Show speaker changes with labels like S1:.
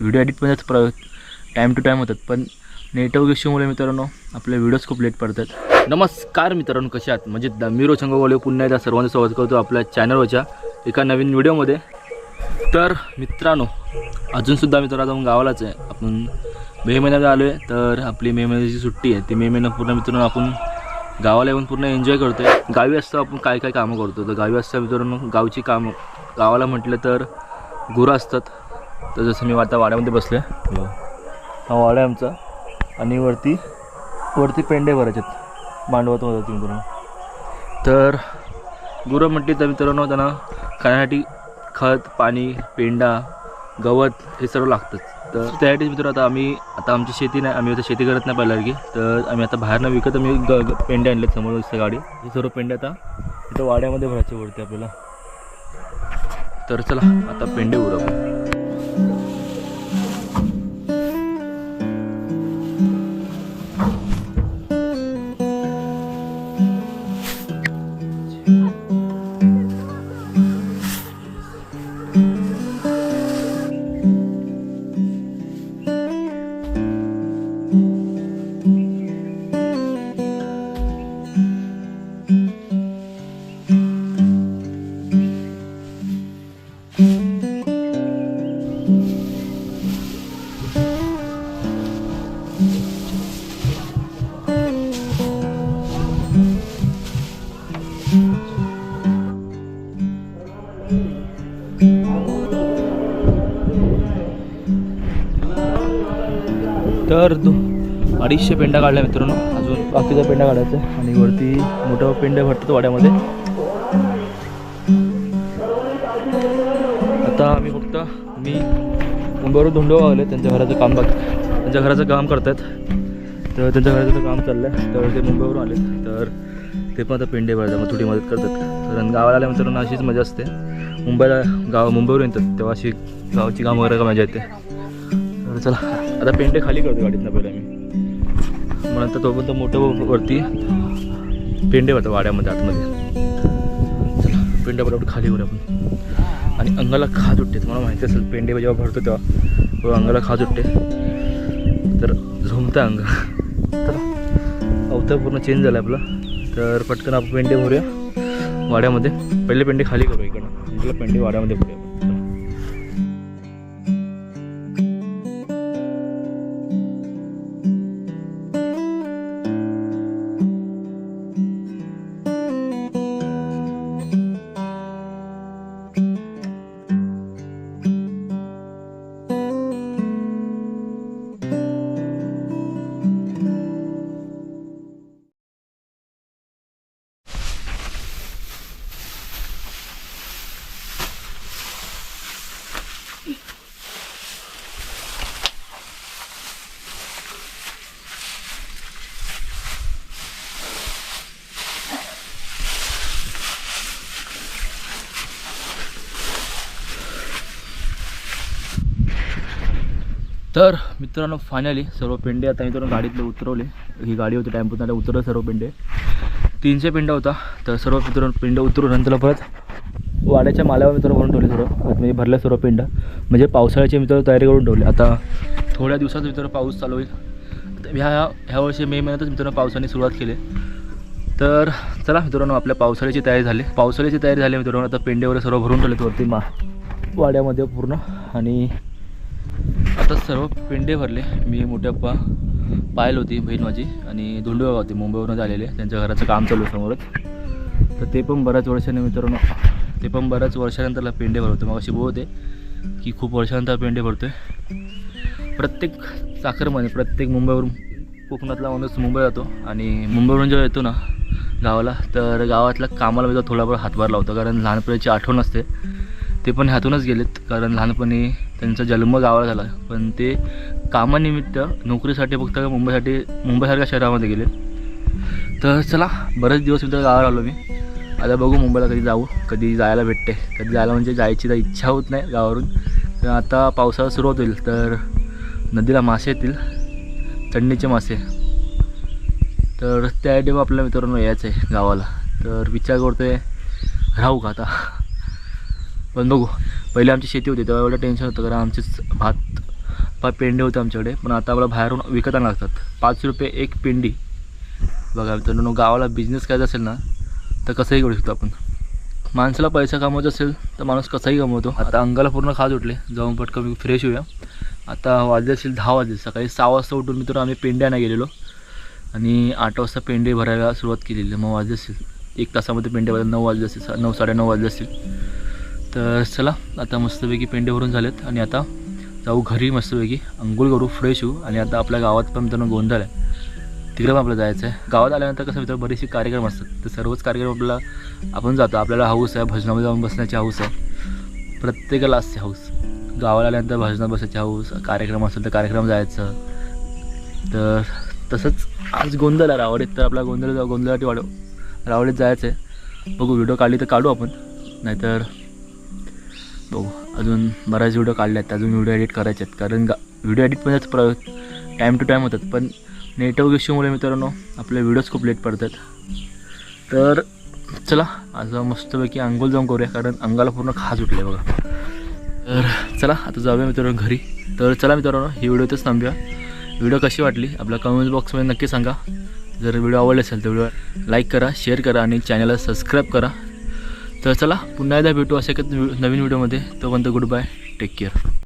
S1: Video edit पण प्र time to time होतात. पण नेटवर्क इश्यूमुळे मित्रांनो आपले व्हिडिओज खूप लेट पडतात. नमस्कार मित्रांनो कसे आहात? म्हणजे द मीरो चंगोवाले पुन्हा एकदा सर्वांचं स्वागत करतो आपल्या चॅनलवरच्या एका नवीन व्हिडिओमध्ये तर मित्रांनो अजूनसुद्धा मित्र आता आपण गावालाच आहे. आपण मे महिन्यात आलो आहे तर आपली मे महिन्याची सुट्टी आहे ती मे महिना पूर्ण मित्रांनो आपण गावाला येऊन पूर्ण एन्जॉय करतो आहे गावी असता आपण काय काय कामं करतो? तर गावी असतं मित्रांनो गावची कामं गावाला म्हटलं तर गुरं असतात. तर जसं मी आता वाड्यामध्ये बसलो आहे हा वाडा आहे आमचा. आणि वरती वरती पेंडे भरायचे मांडवत होतं मित्रांनो तर गुरं म्हटली तर मित्रांनो त्यांना खाण्यासाठी खत पाणी पेंडा गवत हे सर्व लागतं तर त्यासाठी मित्र आता आम्ही आता आमची शेती नाही आम्ही आता शेती करत नाही पहिल्यासारखी. तर आम्ही आता बाहेरनं विकत आम्ही ग ग- पेंडे आणले समोर दिसतं गाडी. हे सर्व पेंडे आता इथं वाड्यामध्ये भरायचे वरती आपल्याला. तर चला आता पेंडे उरव. तर दो अडीचशे पेंडा काढल्या मित्रांनो. अजून बाकीचा पेंडा काढायचा आणि वरती मोठं पेंड भरतात वाड्यामध्ये. आता आम्ही फक्त मी मुंबईवरून धोंडोबा आले त्यांच्या घराचं काम बघ. त्यांच्या घराचं काम करतात तर त्यांच्या घराचं काम चाललं आहे तर ते मुंबईवरून आले तर ते पण आता पेंडे भरतात मग थोडी मदत करतात. कारण गावाला आल्या मित्रांनो अशीच मजा असते. मुंबईला गाव मुंबईवरून येतात. तेव्हा अशी गावची कामं वगैरे का मजा येते. तर चला. आता पेंडे खाली करतो गाडीतनं पहिला मी. मग नंतर तोपर्यंत मोठं वरती पेंडे होतं वाड्यामध्ये आतमध्ये. चला पेंडे बरोबर खाली करू आपण. आणि अंगाला खाज उठते तुम्हाला माहिती असेल पेंडे जेव्हा भरतो तेव्हा तेव्हा अंगाला खाज उठते. तर झोमतं अंग. तर अवतार पूर्ण चेंज झालं आहे आपलं. तर पटकन आपण पेंडे भरूया वाड्यामध्ये. पहिले पेंडे खाली करू इकडं पेंडे वाड्यामध्ये भरूया तर मित्रांनो फायनली सर्व पेंडे आता मित्रांनो गाडीतले उतरवले. ही गाडी होती टेम्पोत उतरलं सर्व पेंडे. तीनशे पेंडा होता तर सर्व मित्रांनो पिंड उतरून नंतर परत वाड्याच्या माल्यावर मित्रांनो भरून ठेवले सर्व. म्हणजे भरल्या सर्व पिंड. म्हणजे पावसाळ्याची मित्रांनो तयारी करून ठेवली. आता थोड्या दिवसात मित्रांनो पाऊस चालू होईल. तर ह्या ह्या वर्षी मे महिन्यातच मित्रांनो पावसाने सुरुवात केली. तर चला मित्रांनो आपल्या पावसाळ्याची तयारी झाली. पावसाळ्याची तयारी झाली मित्रांनो आता पेंडे वगैरे सर्व भरून ठेवले वरती मा वाड्यामध्ये पूर्ण. आणि आता सर्व पेंडे भरले. मी मोठ्याप्पा पायल होती बहीण माझी आणि धोंडूबाबा होती मुंबईवरून आलेले. त्यांच्या घराचं काम चालू समोरच. तर ते पण बऱ्याच वर्षाने मित्रांनो ते पण बऱ्याच वर्षानंतरला पेंडे भरवतो. मग अशी होते की खूप वर्षानंतर पेंडे भरतोय. प्रत्येक चाकरमाने प्रत्येक मुंबईवरून कोकणातला माणूस मुंबई जातो. आणि मुंबईवरून जेव्हा येतो ना गावाला तर गावातल्या कामाला मी थोडाफार हातभार लावतो. कारण लहानपणीची आठवण असते. ते पण ह्यातूनच गेलेत कारण लहानपणी त्यांचा जन्म गावाला झाला. पण ते कामानिमित्त नोकरीसाठी फक्त मुंबईसाठी मुंबईसारख्या शहरामध्ये गेले तर चला बरेच दिवस मित्र गावाला आलो मी. आता बघू मुंबईला कधी जाऊ कधी जायला भेटते. कधी जायला म्हणजे जायची तर इच्छा होत नाही गावावरून. तर आता पावसाळा सुरुवात होईल तर नदीला मासे येतील थंडीचे मासे. तर त्या मग आपल्या मित्रांनो यायचं आहे गावाला. तर विचार करतोय राहू का आता? पण बघू पहिले आमची शेती होती तेव्हा एवढं टेन्शन होतं कारण आमचेच भात पा पेंडे होते आमच्याकडे. पण आता आम्हाला बाहेरून विकत आणावं लागतात. पाच रुपये एक पेंडी. बघा मित्रांनो गावाला बिझनेस करायचा असेल ना तर कसंही करू शकतो आपण. माणसाला पैसा कमवायचा असेल तर माणूस कसाही कमवतो. आता अंगाला पूर्ण खाज उठले. जाऊन पटकन फ्रेश होऊया. आता वाजले असेल दहा वाजले. सकाळी सहा वाजता उठून मित्र आम्ही पेंड्या नाही गेलेलो. आणि आठ वाजता पेंडे भरायला सुरुवात केलेली. मग वाजले असतील एक तासामध्ये पेंडे भरायला नऊ वाजले असतील साडे नऊ साडेनऊ वाजले असतील तर चला आता मस्तपैकी पेंडे भरून झालेत आणि आता जाऊ घरी मस्तपैकी. अंघोळ करू फ्रेश होऊ. आणि आता आपल्या गावात पण मित्रांनो गोंधळ आहे. तिकडे पण आपल्याला जायचं आहे गावात आल्यानंतर कसं मित्र बरेचसे कार्यक्रम असतात. तर सर्वच कार्यक्रम आपल्याला आपण जातो. आपल्याला हाऊस आहे भजनामध्ये जाऊन बसण्याची हाऊस आहे. प्रत्येकाला असते हाऊस गावाला आल्यानंतर भजनात बसायची हाऊस कार्यक्रम असेल तर कार्यक्रम जायचं. तर तसंच आज गोंधळ आहे. रावडीत तर आपला गोंधळ जाऊ गोंधळासाठी वाढव रावडीत जायचं आहे बघू व्हिडिओ काढली तर काढू आपण. नाहीतर बघू. अजून बऱ्याच व्हिडिओ काढले आहेत. अजून व्हिडिओ एडिट करायचे आहेत. कारण गा व्हिडिओ एडिटमध्येच प्र टाईम टू टाईम होतात. पण नेटवर्क इश्यूमुळे मित्रांनो आपले व्हिडिओज खूप लेट पडतात. तर चला आज मस्तपैकी अंघोळ जाऊन करूया. कारण अंगाला पूर्ण खाज उठले बघा. तर चला आता जाऊया मित्रांनो घरी. तर चला मित्रांनो ही व्हिडिओ तर थांबूया. व्हिडिओ कशी वाटली? आपल्या कमेंट बॉक्समध्ये नक्की सांगा. जर व्हिडिओ आवडले असेल तर व्हिडिओ लाईक करा शेअर करा आणि चॅनलला सबस्क्राईब करा. तर चला पुन्हा एकदा भेटू असे नवीन व्हिडिओमध्ये. तोपर्यंत गुड बाय टेक केअर